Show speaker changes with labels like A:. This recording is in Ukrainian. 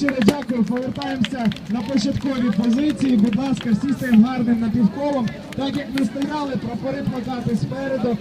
A: щиро дякую. Повертаємося на початкові позиції. Будь ласка, всі стоїмо гарним напівколом. Так як ми стояли, прапори плакати спереду.